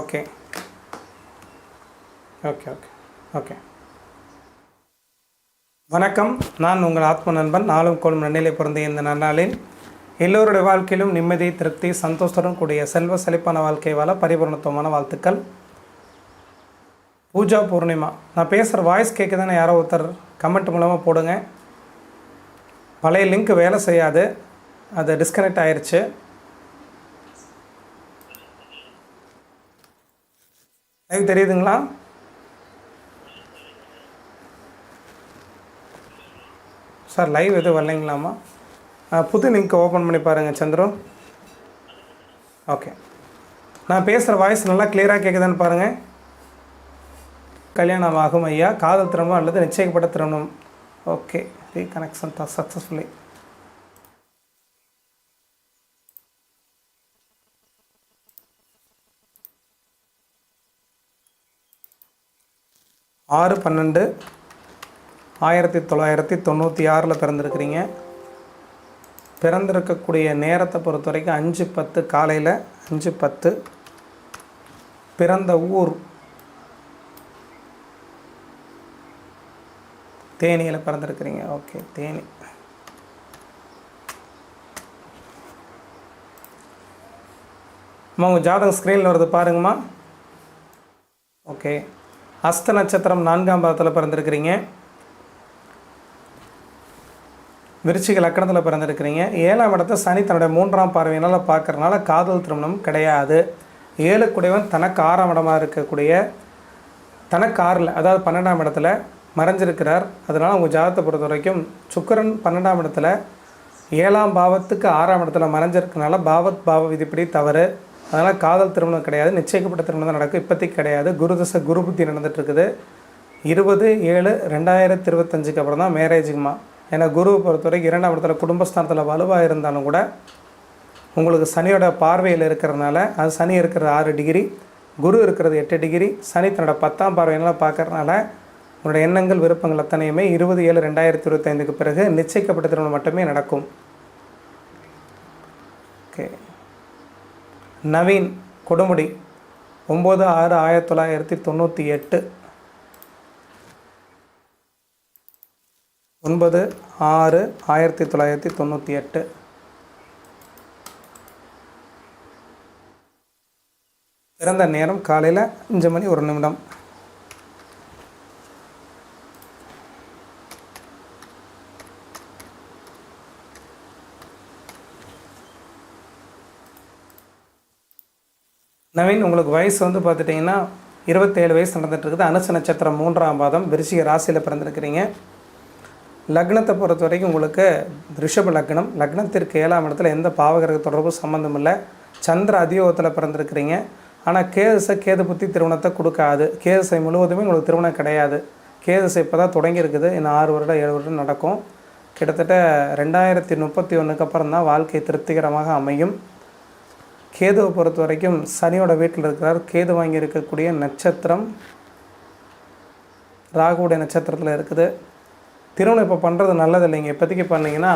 Okay okay okay okay வணக்கம். நான் உங்கள் ஆத்ம நண்பன் நாளும் கோளும் நன்னிலை பிறந்த இந்த நன்னாளில் எல்லோருடைய வாழ்க்கையிலும் நிம்மதி திருப்தி சந்தோஷத்துடன் கூடிய செல்வ செழிப்பான வாழ்க்கை வாழ பரிபூர்ணத்துவமான வாழ்த்துக்கள். பூஜா பூர்ணிமா. நான் பேசுகிற வாய்ஸ் கேட்குதானே யாரோ ஒருத்தர் கமெண்ட் மூலமாக போடுங்க. பழைய லிங்க் வேலை செய்யாது. அது டிஸ்கனெக்ட் ஆயிடுச்சு எனக்கு தெரியுதுங்களா? சார் லைவ் எதுவும் வரலைங்களாமா புது லிங்க் ஓப்பன் பண்ணி பாருங்கள் சந்திரு. ஓகே நான் பேசுகிற வாய்ஸ் நல்லா கிளியராக கேட்குதான்னு பாருங்கள் கல்யாணம் ஆகும் ஐயா. காதல் திருமணம் அல்லது நிச்சயிக்கப்பட்ட திருமணம். ஓகே ரீகனெக்ஷன் சக்ஸஸ்ஃபுல்லி ஆறு பன்னெண்டு ஆயிரத்தி தொள்ளாயிரத்தி தொண்ணூற்றி ஆறில் பிறந்திருக்கிறீங்க. பிறந்திருக்கக்கூடிய நேரத்தை பொறுத்த வரைக்கும் அஞ்சு பத்து காலையில் அஞ்சு பத்து. பிறந்த ஊர் தேனியில் பிறந்திருக்கிறீங்க. ஓகே தேனி. அம்மா உங்கள் ஜாதகம் ஸ்க்ரீனில் வருது பாருங்கம்மா. ஓகே. அஸ்த நட்சத்திரம் நான்காம் பாதத்தில் பிறந்திருக்கிறீங்க. விருச்சிக லக்கணத்தில் பிறந்திருக்கிறீங்க. ஏழாம் இடத்த சனி தன்னுடைய மூன்றாம் பார்வையினால் பார்க்கறனால காதல் திருமணம் கிடையாது. ஏழு குடைவன் தனக்கு ஆறாம் இடமாக இருக்கக்கூடிய தனக்கு ஆறில் அதாவது பன்னெண்டாம் இடத்துல மறைஞ்சிருக்கிறார். அதனால் உங்கள் ஜாதகத்தை பொறுத்த வரைக்கும் சுக்கரன் பன்னெண்டாம் இடத்துல ஏழாம் பாவத்துக்கு ஆறாம் இடத்துல மறைஞ்சிருக்கனால பாவத் பாவ விதிப்படி தவறு. அதனால் காதல் திருமணம் கிடையாது நிச்சயிக்கப்பட்ட திருமணம் தான் நடக்கும். இப்போதைக்கு கிடையாது. குருதசை குரு புத்தி நடந்துட்டு இருக்குது இருபது ஏழு ரெண்டாயிரத்தி இருபத்தஞ்சுக்கு அப்புறம் தான் மேரேஜுக்குமா ஏன்னா குருவை பொறுத்தவரைக்கும் இரண்டாம் இடத்துல குடும்பஸ்தானத்தில் வலுவாக இருந்தாலும் கூட உங்களுக்கு சனியோட பார்வையில் இருக்கிறதுனால அது சனி இருக்கிறது ஆறு டிகிரி குரு இருக்கிறது எட்டு டிகிரி சனி தன்னோட பத்தாம் பார்வையினால் பார்க்கறதுனால உங்களோட எண்ணங்கள் விருப்பங்கள் அத்தனையுமே இருபது ஏழு ரெண்டாயிரத்தி இருபத்தைந்துக்கு பிறகு நிச்சயிக்கப்பட்ட திருமணம் மட்டுமே நடக்கும். ஓகே. நவீன் கொடுமுடி ஒம்பது ஆறு ஆயிரத்தி தொள்ளாயிரத்தி தொண்ணூற்றி எட்டு. ஒன்பது ஆறு ஆயிரத்தி தொள்ளாயிரத்தி தொண்ணூற்றி எட்டு. பிறந்த நேரம் காலையில் அஞ்சு மணி ஒரு நிமிடம். நவீன் உங்களுக்கு வயசு வந்து பார்த்துட்டிங்கன்னா இருபத்தேழு வயசு நடந்துட்டு இருக்குது அனுச நட்சத்திரம் மூன்றாம் பாதம் விருச்சிக ராசியில் பிறந்திருக்கிறீங்க. லக்னத்தை பொறுத்த வரைக்கும் உங்களுக்கு ரிஷப லக்னம் லக்னத்திற்கு ஏழாம் இடத்துல எந்த பாவகிரக தொடர்பும் சம்மந்தம் இல்லை. சந்திர அதியோகத்தில் பிறந்திருக்கிறீங்க. ஆனால் கேதுசை கேது புத்தி திருமணத்தை கொடுக்காது. கேதுசை முழுவதுமே உங்களுக்கு திருமணம் கிடையாது. கேதுசை இப்போ தான் தொடங்கியிருக்குது. இன்னும் ஆறு வருடம் ஏழு வருடம் நடக்கும். கிட்டத்தட்ட ரெண்டாயிரத்தி முப்பத்தி ஒன்றுக்கு அப்புறம் தான் வாழ்க்கை திருப்திகரமாக அமையும். கேதுவை பொறுத்த வரைக்கும் சனியோட வீட்டில் இருக்கிறார். கேது வாங்கி இருக்கக்கூடிய நட்சத்திரம் ராகுவுடைய நட்சத்திரத்தில் இருக்குது. திருமணம் இப்போ பண்ணுறது நல்லது இல்லைங்க இப்போதைக்கு பண்ணீங்கன்னா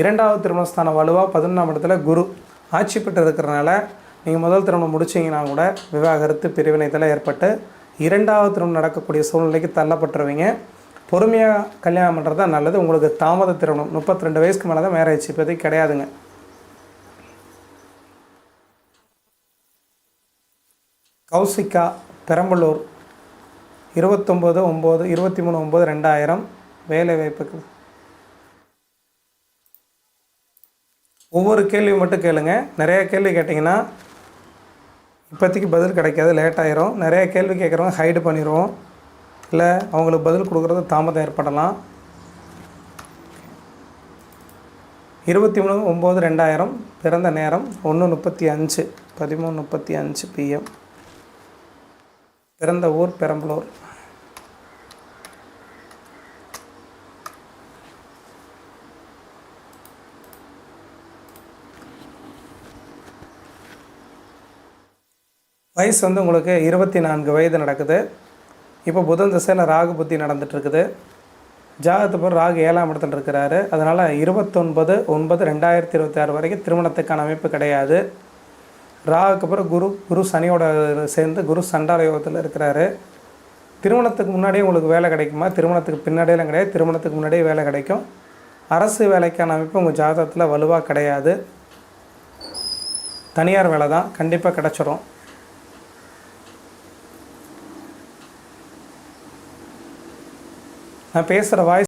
இரண்டாவது திருமணஸ்தானம் வலுவாக பதினொன்றாம் இடத்துல குரு ஆட்சி பெற்று இருக்கிறனால நீங்கள் முதல் திருமணம் முடிச்சிங்கன்னா கூட விவாகரத்து பிரிவினை ஏற்பட்டு இரண்டாவது திருமணம் நடக்கக்கூடிய சூழ்நிலைக்கு தள்ளப்பட்டுருவீங்க. பொறுமையாக கல்யாணம் பண்ணுறது தான் நல்லது. உங்களுக்கு தாமத திருமணம். முப்பத்தி ரெண்டு வயசுக்கு மேலே தான் மேரேஜ் இப்போதைக்கு கிடையாதுங்க. கௌசிகா பெரம்பலூர் இருபத்தொம்போது ஒம்பது இருபத்தி மூணு ஒம்பது ரெண்டாயிரம். வேலை வாய்ப்புக்கு ஒவ்வொரு கேள்வி மட்டும் கேளுங்க. நிறைய கேள்வி கேட்டிங்கன்னா இப்போதைக்கு பதில் கிடைக்காது லேட் நிறைய கேள்வி கேட்குறவங்க ஹைடு பண்ணிடுவோம் இல்லை அவங்களுக்கு பதில் கொடுக்குறது தாமதம் ஏற்படலாம். இருபத்தி மூணு ஒம்பது ரெண்டாயிரம். பிறந்த நேரம் ஒன்று முப்பத்தி அஞ்சு. பதிமூணு முப்பத்தி அஞ்சு பிஎம் பிறந்த ஊர் பெரம்பலூர். வயசு வந்து உங்களுக்கு இருபத்தி நான்கு வயது நடக்குது. இப்போ புதன் திசையில் ராகு புத்தி நடந்துகிட்ருக்குது இருக்குது பேர் ராகு ஏழாம் இடத்துல இருக்கிறாரு. அதனால் இருபத்தொன்பது ஒன்பது ரெண்டாயிரத்தி இருபத்தி ஆறு வரைக்கும் திருமணத்துக்கான அமைப்பு கிடையாது. ராகுக்கு அப்புறம் குரு குரு சனியோட சேர்ந்து குரு சண்டால யோகத்தில் இருக்கிறாரு. திருமணத்துக்கு முன்னாடியே உங்களுக்கு வேலை கிடைக்குமா? திருமணத்துக்கு பின்னாடியெல்லாம் கிடையாது. திருமணத்துக்கு முன்னாடியே வேலை கிடைக்கும். அரசு வேலைக்கான அமைப்பு உங்கள் ஜாதகத்தில் வலுவாக கிடையாது. தனியார் வேலை தான். கண்டிப்பாக கிடச்சிரும். நான் பேசுகிற வாய்ஸ்